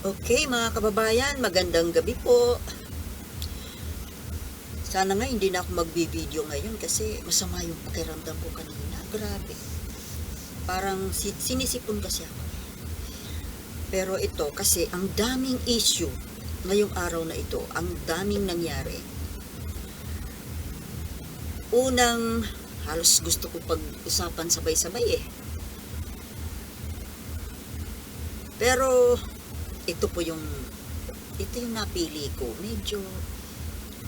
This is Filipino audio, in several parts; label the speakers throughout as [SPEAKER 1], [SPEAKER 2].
[SPEAKER 1] Okay, mga kababayan, magandang gabi po. Sana nga hindi na ako magbi-video ngayon kasi masama yung pakiramdam ko kanina. Grabe. Parang si- sinisipon kasi ako. Pero ito kasi ang daming issue ngayong araw na ito. Ang daming nangyari. Unang, halos gusto ko pag-usapan sabay-sabay eh. Pero ito po yung ito yung napili ko. Medyo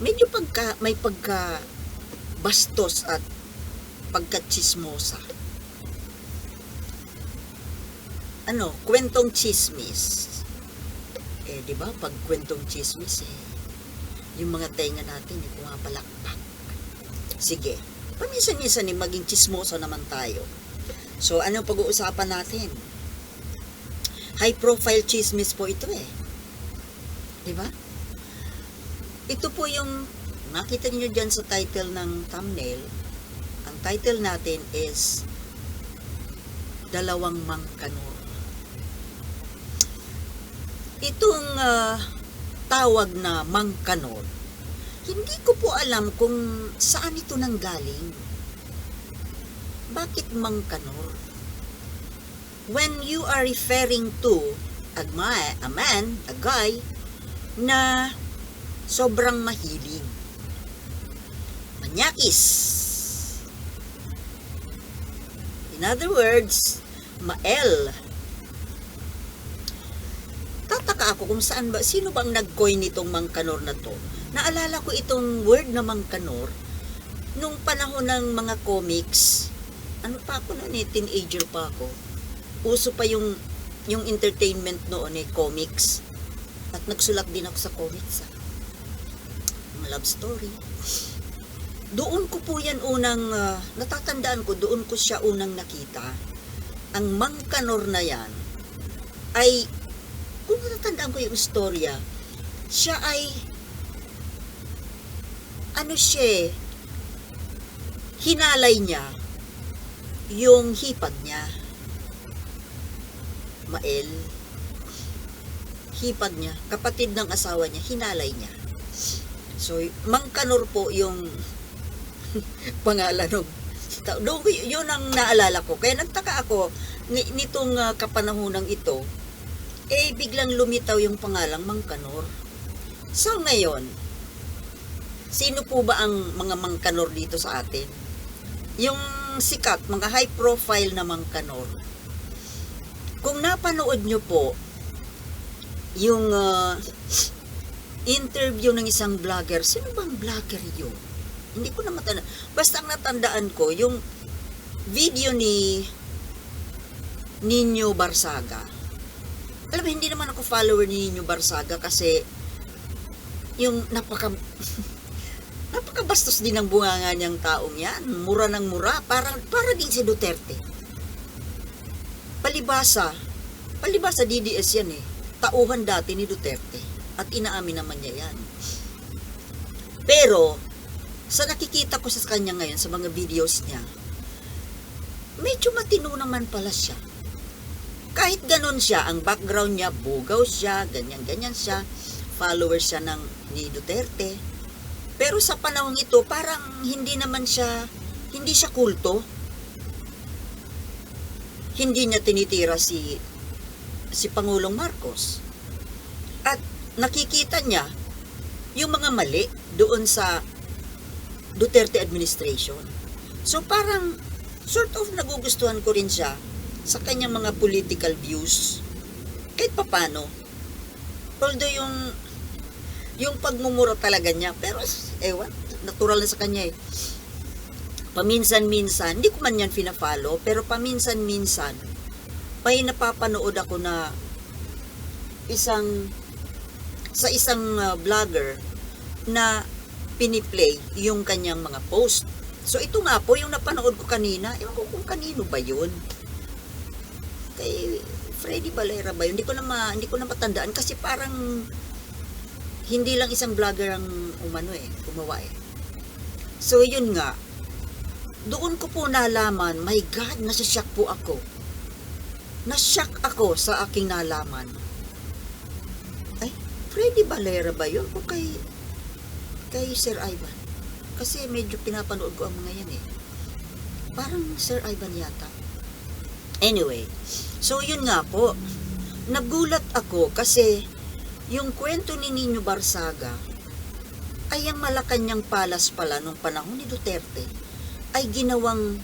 [SPEAKER 1] medyo pagka may pagka bastos at pagka-chismosa. Ano, kwentong chismis. Eh, di ba? Pag kwentong chismis, eh, yung mga tenga natin, eh, pumapalakpak. Sige. Paminsan-minsan, eh, maging chismosa naman tayo. So, ano pag-uusapan natin? High profile chismis po ito eh. 'Di ba? Ito po yung nakita niyo diyan sa title ng thumbnail. Ang title natin is Dalawang Mangkanor. Itong ah, tawag na Mangkanor, hindi ko po alam kung saan ito nanggaling. Bakit Mangkanor? When you are referring to a, a man, a guy, na sobrang mahilig. Manyakis. In other words, mael. Tataka ako kung saan ba, sino bang nag-coin nitong mangkanor na to? Naalala ko itong word na mangkanor nung panahon ng mga comics. Ano pa ako noon eh, teenager pa ako uso pa yung yung entertainment noon eh, comics. At nagsulat din ako sa comics. Ah. Mga love story. Doon ko po yan unang, ah, natatandaan ko, doon ko siya unang nakita. Ang Mangkanor na yan, ay, kung natatandaan ko yung istorya, siya ay, ano siya eh, hinalay niya yung hipag niya. Mael, hipag niya, kapatid ng asawa niya, hinalay niya. So, Mangkanor po yung pangalan ng. Doon yun ang naalala ko. Kaya nagtaka ako, ni- nitong ah, kapanahonang ito, eh biglang lumitaw yung pangalang Mangkanor. So ngayon, sino po ba ang mga Mangkanor dito sa atin? Yung sikat, mga high profile na Mangkanor, kung napanood nyo po yung ah, interview ng isang vlogger, sino bang vlogger yun? Hindi ko na matanda. Basta ang natandaan ko, yung video ni Nino Barsaga. Alam mo, hindi naman ako follower ni Nino Barsaga kasi yung napaka napakabastos din ng bunganga niyang taong yan. Mura ng mura. Parang, para din si Duterte palibasa, palibasa DDS yan eh. Tauhan dati ni Duterte. At inaamin naman niya yan. Pero, sa nakikita ko sa kanya ngayon, sa mga videos niya, medyo matino naman pala siya. Kahit ganon siya, ang background niya, bugaw siya, ganyan-ganyan siya, follower siya ng ni Duterte. Pero sa panahon ito, parang hindi naman siya, hindi siya kulto hindi niya tinitira si si Pangulong Marcos. At nakikita niya yung mga mali doon sa Duterte administration. So parang sort of nagugustuhan ko rin siya sa kanyang mga political views. Kahit papano. Although yung yung pagmumura talaga niya, pero ewan, natural na sa kanya eh paminsan-minsan, hindi ko man yan fina-follow, pero paminsan-minsan, may napapanood ako na isang, sa isang uh, vlogger na piniplay yung kanyang mga post. So ito nga po, yung napanood ko kanina, ewan ko kung kanino ba yun. Kay Freddy Valera ba yun? Hindi ko na, ma, hindi ko na matandaan kasi parang hindi lang isang vlogger ang umano eh, gumawa eh. So yun nga, doon ko po nalaman, my God, nasasyak po ako. Nasyak ako sa aking nalaman. Freddy Valera ba yun? O kay, kay Sir Ivan? Kasi medyo pinapanood ko ang mga yan eh. Parang Sir Ivan yata. Anyway, so yun nga po. Nagulat ako kasi yung kwento ni Nino Barsaga ay ang Malacanang Palace pala nung panahon ni Duterte ay ginawang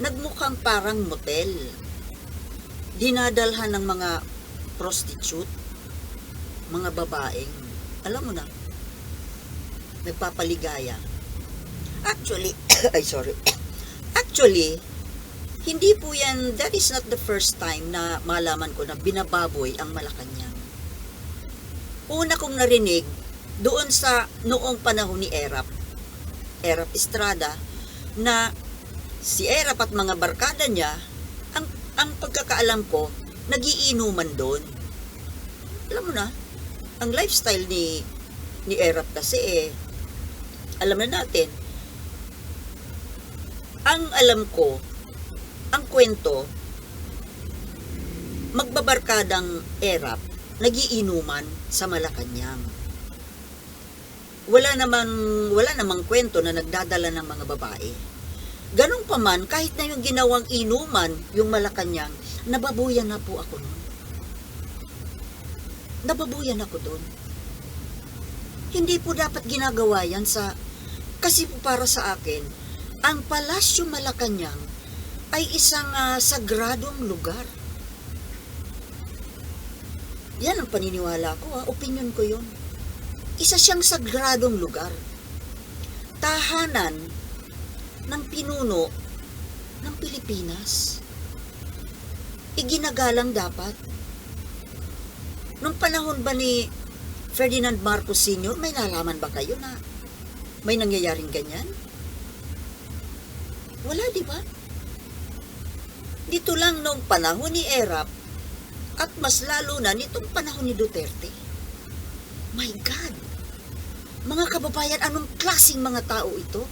[SPEAKER 1] nagmukhang parang motel. Dinadalhan ng mga prostitute, mga babaeng, alam mo na, nagpapaligaya. Actually, ay sorry. Actually, hindi po yan, that is not the first time na malaman ko na binababoy ang Malacanang. Una kong narinig doon sa noong panahon ni Erap, Erap Estrada, na si Erap at mga barkada niya, ang, ang pagkakaalam ko, nagiinuman doon. Alam mo na, ang lifestyle ni ni Erap kasi eh, alam na natin, ang alam ko, ang kwento, magbabarkadang Erap, nagiinuman sa Malacanang. Wala naman, wala namang kwento na nagdadala ng mga babae. Ganun pa man, kahit na yung ginawang inuman, yung Malacanang, nababuyan na po ako nun. Nababuyan ako doon. Hindi po dapat ginagawa yan sa, kasi po para sa akin, ang Palasyo Malacanang ay isang ah, sagradong lugar. Yan ang paniniwala ko, ha? opinion ko yun. Isa siyang sagradong lugar. Tahanan ng pinuno ng Pilipinas. Iginagalang dapat. Nung panahon ba ni Ferdinand Marcos Sr., may nalaman ba kayo na may nangyayaring ganyan? Wala, di ba? Dito lang nung panahon ni Erap at mas lalo na nitong panahon ni Duterte. My God! Mga kababayan, anong klasing mga tao ito?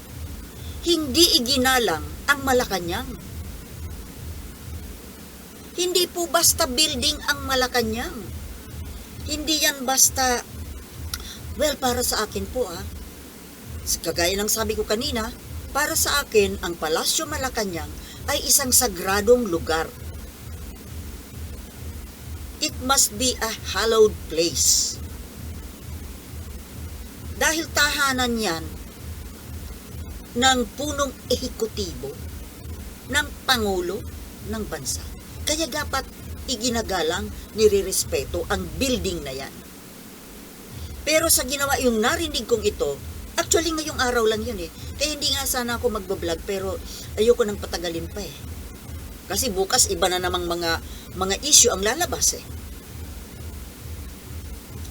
[SPEAKER 1] Hindi iginalang ang Malacanang. Hindi po basta building ang Malacanang. Hindi yan basta, well, para sa akin po ah, kagaya ng sabi ko kanina, para sa akin, ang Palasyo Malacanang ay isang sagradong lugar. It must be a hallowed place. Dahil tahanan yan ng punong ehekutibo ng Pangulo ng bansa. Kaya dapat iginagalang, nirerespeto ang building na yan. Pero sa ginawa yung narinig kong ito, actually ngayong araw lang yun eh. Kaya hindi nga sana ako magbablog pero ayoko nang patagalin pa eh. Kasi bukas iba na namang mga mga issue ang lalabas eh.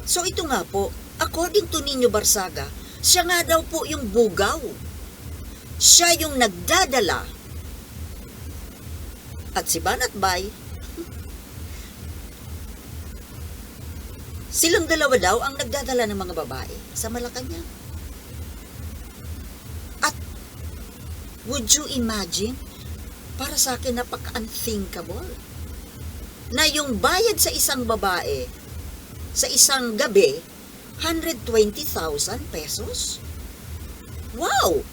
[SPEAKER 1] So ito nga po, according to Nino Barsaga, siya nga daw po yung bugaw. Siya yung nagdadala. At si Banat Bay, silang dalawa daw ang nagdadala ng mga babae sa Malacanang. At would you imagine, para sa akin napaka-unthinkable, na yung bayad sa isang babae sa isang gabi, 120,000 pesos? Wow!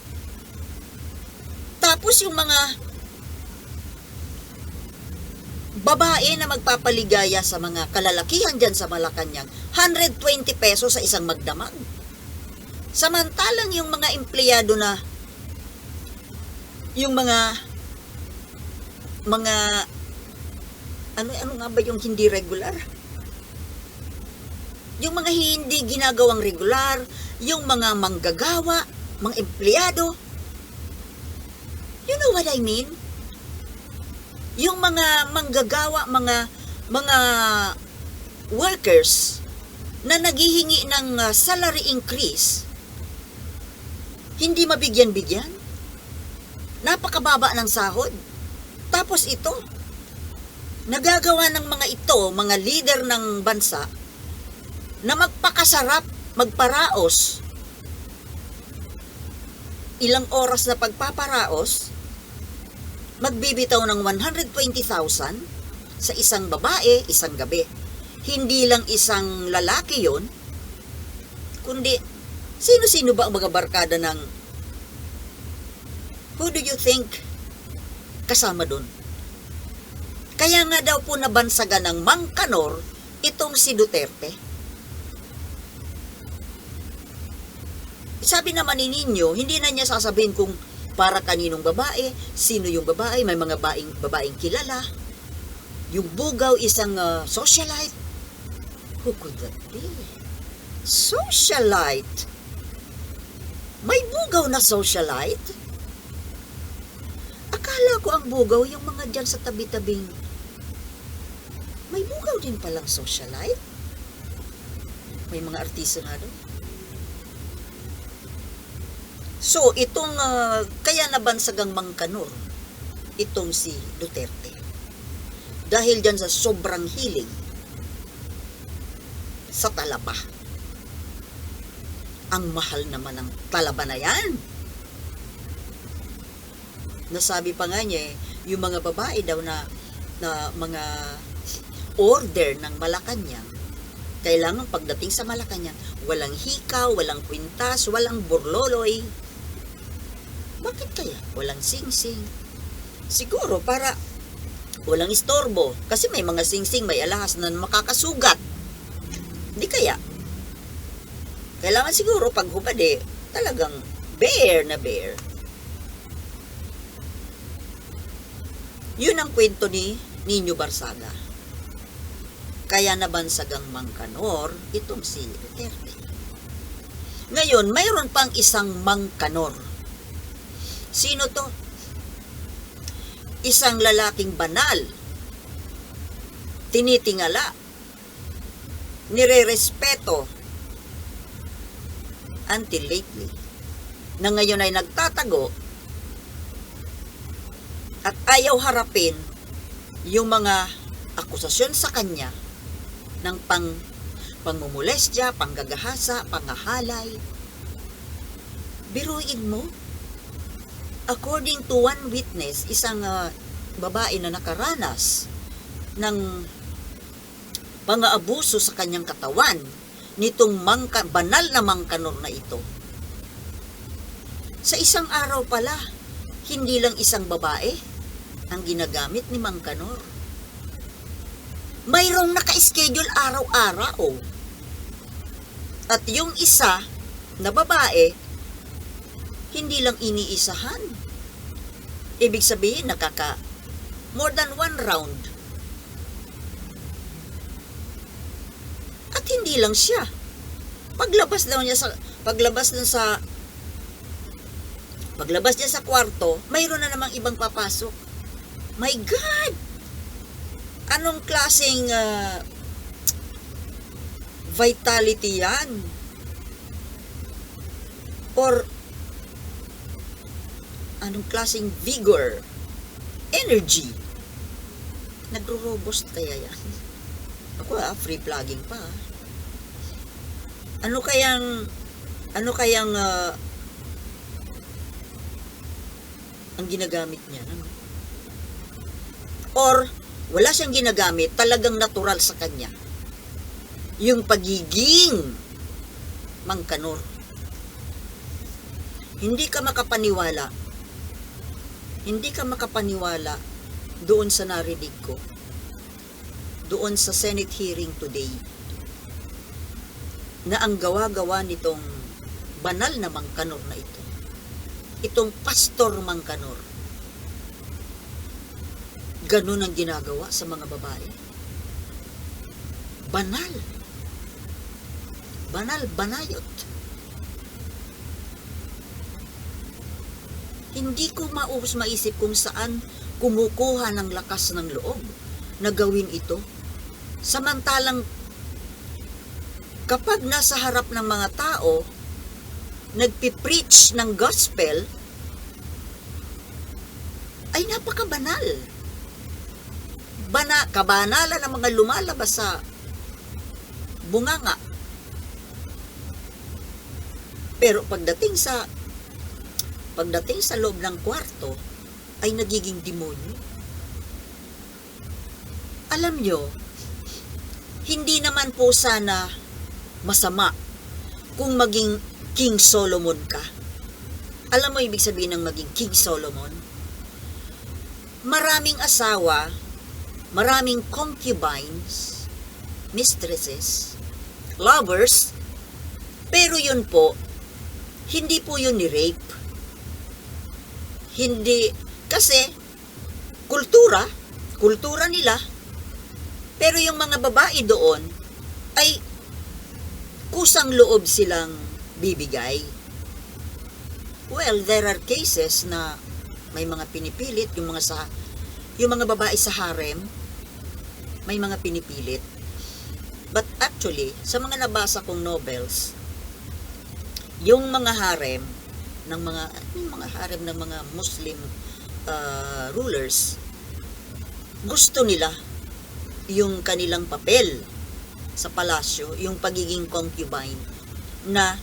[SPEAKER 1] Tapos yung mga babae na magpapaligaya sa mga kalalakihan dyan sa Malacanang, 120 pesos sa isang magdamag. Samantalang yung mga empleyado na yung mga mga ano ano nga ba yung hindi regular? Yung mga hindi ginagawang regular, yung mga manggagawa, mga empleyado. You know what I mean? Yung mga manggagawa, mga mga workers na naghihingi ng uh, salary increase, hindi mabigyan-bigyan. Napakababa ng sahod. Tapos ito, nagagawa ng mga ito, mga leader ng bansa, na magpakasarap, magparaos. Ilang oras na pagpaparaos, magbibitaw ng 120,000 sa isang babae, isang gabi. hindi lang isang lalaki yon, kundi sino-sino ba ang mga barkada ng who do you think kasama doon? Kaya nga daw po nabansagan ng Mangkanor itong si Duterte. Sabi naman ni Ninyo, hindi na niya sasabihin kung para kaninong babae, sino yung babae, may mga baing, babaeng kilala. Yung bugaw isang ah, socialite. Who could that be? Socialite? May bugaw na socialite? Akala ko ang bugaw yung mga dyan sa tabi-tabing. May bugaw din palang socialite? May mga artista nga doon. So, itong ah, kaya nabansagang Mangkanor, itong si Duterte. Dahil dyan sa sobrang hilig sa talaba. Ang mahal naman ng talaba na yan. Nasabi pa nga niya, eh, yung mga babae daw na, na mga order ng Malacanang, kailangan pagdating sa Malacanang, walang hikaw, walang kwintas, walang burloloy. Bakit kaya? Walang singsing. Siguro para walang istorbo. Kasi may mga singsing, may alahas na makakasugat. Di kaya? Kailangan siguro pag hubad eh, talagang bear na bear. Yun ang kwento ni Nino Barsaga. Kaya nabansagang Mangkanor itong si Duterte. Ngayon, mayroon pang isang Mangkanor. Sino to? Isang lalaking banal. Tinitingala. Nire-respeto. Until lately. Na ngayon ay nagtatago at ayaw harapin yung mga akusasyon sa kanya ng pang pangmumulestya, panggagahasa, pangahalay. Biruin mo, according to one witness, isang ah, babae na nakaranas ng pang-aabuso sa kanyang katawan nitong mangka, banal na mangkanor na ito. Sa isang araw pala, hindi lang isang babae ang ginagamit ni Mangkanor. Mayroong naka-schedule araw-araw. At yung isa na babae, hindi lang iniisahan. Ibig sabihin, nakaka more than one round. At hindi lang siya. Paglabas daw niya sa paglabas nun sa paglabas niya sa kwarto, mayroon na namang ibang papasok. My God! Anong klaseng ah, vitality yan? Or anong klaseng vigor? Energy? Nagro-robust kaya yan? Ako ah, free plugging pa. ah. Ano kayang ano kayang ah, ang ginagamit niya? Ano? Or wala siyang ginagamit, talagang natural sa kanya. Yung pagiging mangkanor. Hindi ka makapaniwala. Hindi ka makapaniwala doon sa narinig ko. Doon sa Senate hearing today. Na ang gawa-gawa nitong banal na mangkanor na ito. Itong pastor mangkanor ganun ang ginagawa sa mga babae. Banal. Banal, banayot. Hindi ko maubos maisip kung saan kumukuha ng lakas ng loob na gawin ito. Samantalang kapag nasa harap ng mga tao, nagpipreach ng gospel, ay napakabanal bana, kabanalan ng mga lumalabas sa bunganga. Pero pagdating sa pagdating sa loob ng kwarto ay nagiging demonyo. Alam nyo, hindi naman po sana masama kung maging King Solomon ka. Alam mo ibig sabihin ng maging King Solomon? Maraming asawa, maraming concubines, mistresses, lovers, pero yun po, hindi po yun ni rape. Hindi, kasi, kultura, kultura nila, pero yung mga babae doon, ay kusang loob silang bibigay. Well, there are cases na may mga pinipilit, yung mga sa yung mga babae sa harem, may mga pinipilit. But actually, sa mga nabasa kong novels, yung mga harem ng mga yung mga harem ng mga Muslim uh, rulers gusto nila yung kanilang papel sa palasyo, yung pagiging concubine na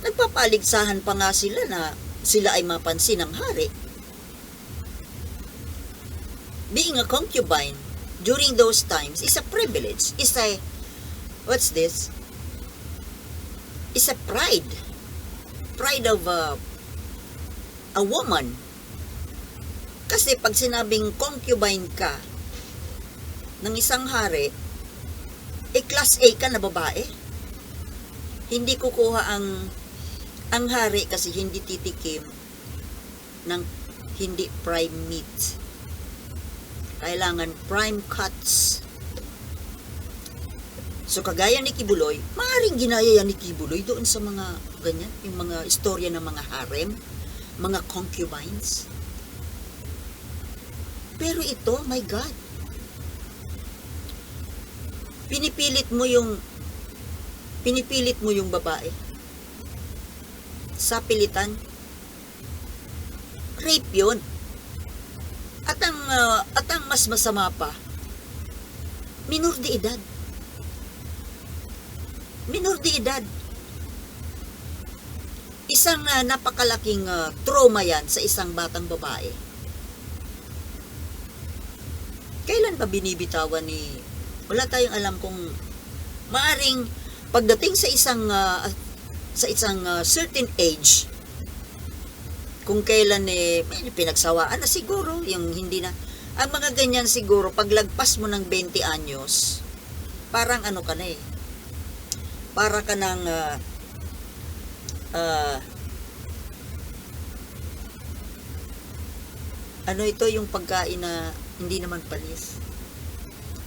[SPEAKER 1] nagpapaligsahan pa nga sila na sila ay mapansin ng hari. Being a concubine during those times is a privilege, is a what's this? Is a pride. Pride of a, a woman. Kasi pag sinabing concubine ka ng isang hari, eh class A ka na babae. Hindi kukuha ang ang hari kasi hindi titikim ng hindi prime meat. Kailangan prime cuts. So kagaya ni Kibuloy, maaaring ginaya ni Kibuloy doon sa mga ganyan, yung mga istorya ng mga harem, mga concubines. Pero ito, my God, pinipilit mo yung pinipilit mo yung babae sa pilitan. Rape yun. At ang uh, at ang mas masama pa minor de edad minor de edad. Isang uh, napakalaking uh, trauma yan sa isang batang babae. Kailan ba binibitawan ni wala tayong alam kung maaring pagdating sa isang uh, sa isang uh, certain age kung kailan eh may pinagsawaan na siguro yung hindi na ang mga ganyan siguro paglagpas mo ng 20 anyos parang ano ka na eh para ka ng uh, uh, ano ito yung pagkain na hindi naman palis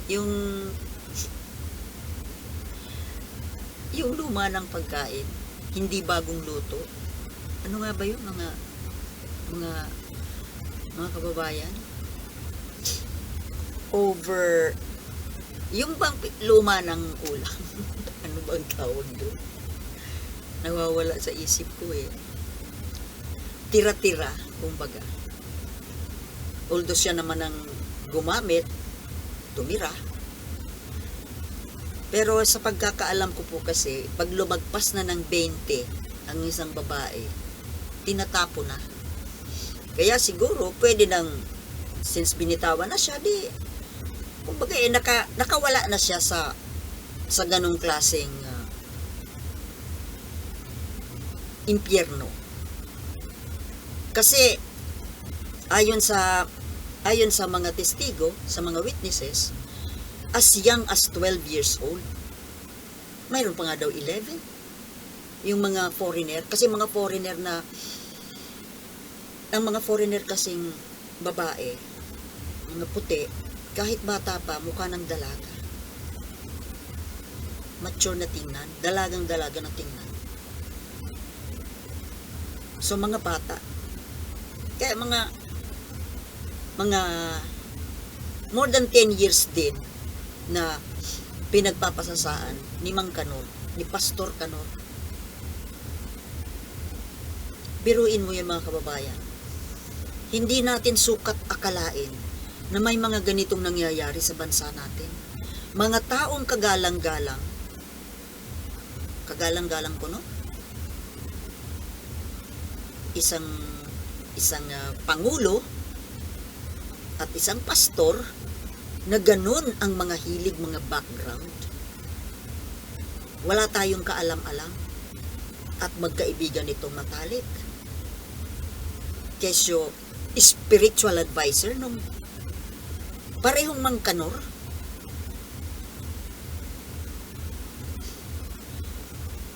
[SPEAKER 1] yung yung luma ng pagkain hindi bagong luto. Ano nga ba yun mga mga mga kababayan? Over yung bang luma ng ulam ano bang tawag doon nawawala sa isip ko eh tira-tira kumbaga although siya naman ang gumamit tumira. Pero sa pagkakaalam ko po kasi, pag lumagpas na ng 20 ang isang babae, tinatapo na. Kaya siguro, pwede nang, since binitawan na siya, di, kumbaga eh, naka, nakawala na siya sa, sa ganong klaseng uh, impyerno. Kasi, ayon sa ayon sa mga testigo, sa mga witnesses, as young as 12 years old. Mayroon pa nga daw 11. Yung mga foreigner, kasi mga foreigner na, ang mga foreigner kasing babae, mga puti, kahit bata pa, mukha ng dalaga. Mature na tingnan, dalagang dalaga na tingnan. So, mga bata. Kaya mga mga more than 10 years din na pinagpapasasaan ni Mang Kanor, ni Pastor Kanor. Biruin mo yan mga kababayan. Hindi natin sukat akalain na may mga ganitong nangyayari sa bansa natin. Mga taong kagalang-galang, kagalang-galang ko no? Isang isang uh, pangulo at isang pastor na ganun ang mga hilig, mga background. Wala tayong kaalam-alam at magkaibigan nitong matalik. Kesyo, spiritual advisor nung parehong mangkanor.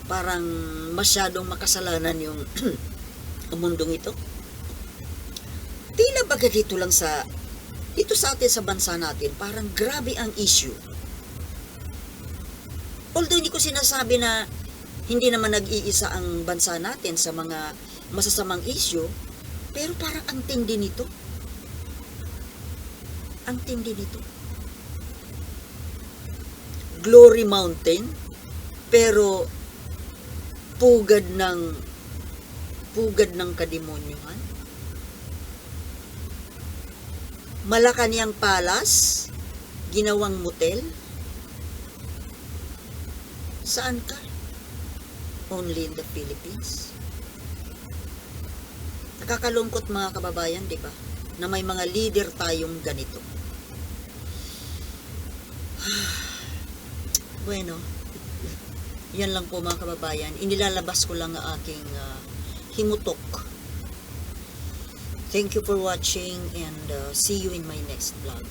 [SPEAKER 1] Parang masyadong makasalanan yung mundong ito. Tila baga dito lang sa dito sa atin sa bansa natin, parang grabe ang issue. Although hindi ko sinasabi na hindi naman nag-iisa ang bansa natin sa mga masasamang issue, pero parang ang tindi nito. Ang tindi nito. Glory Mountain, pero pugad ng pugad ng kademonyuhan. Malacanang Palace, ginawang motel. Saan ka? Only in the Philippines. Nakakalungkot mga kababayan, di ba? Na may mga leader tayong ganito. bueno, yan lang po mga kababayan. Inilalabas ko lang ang aking ah, himutok. Thank you for watching and uh, see you in my next vlog.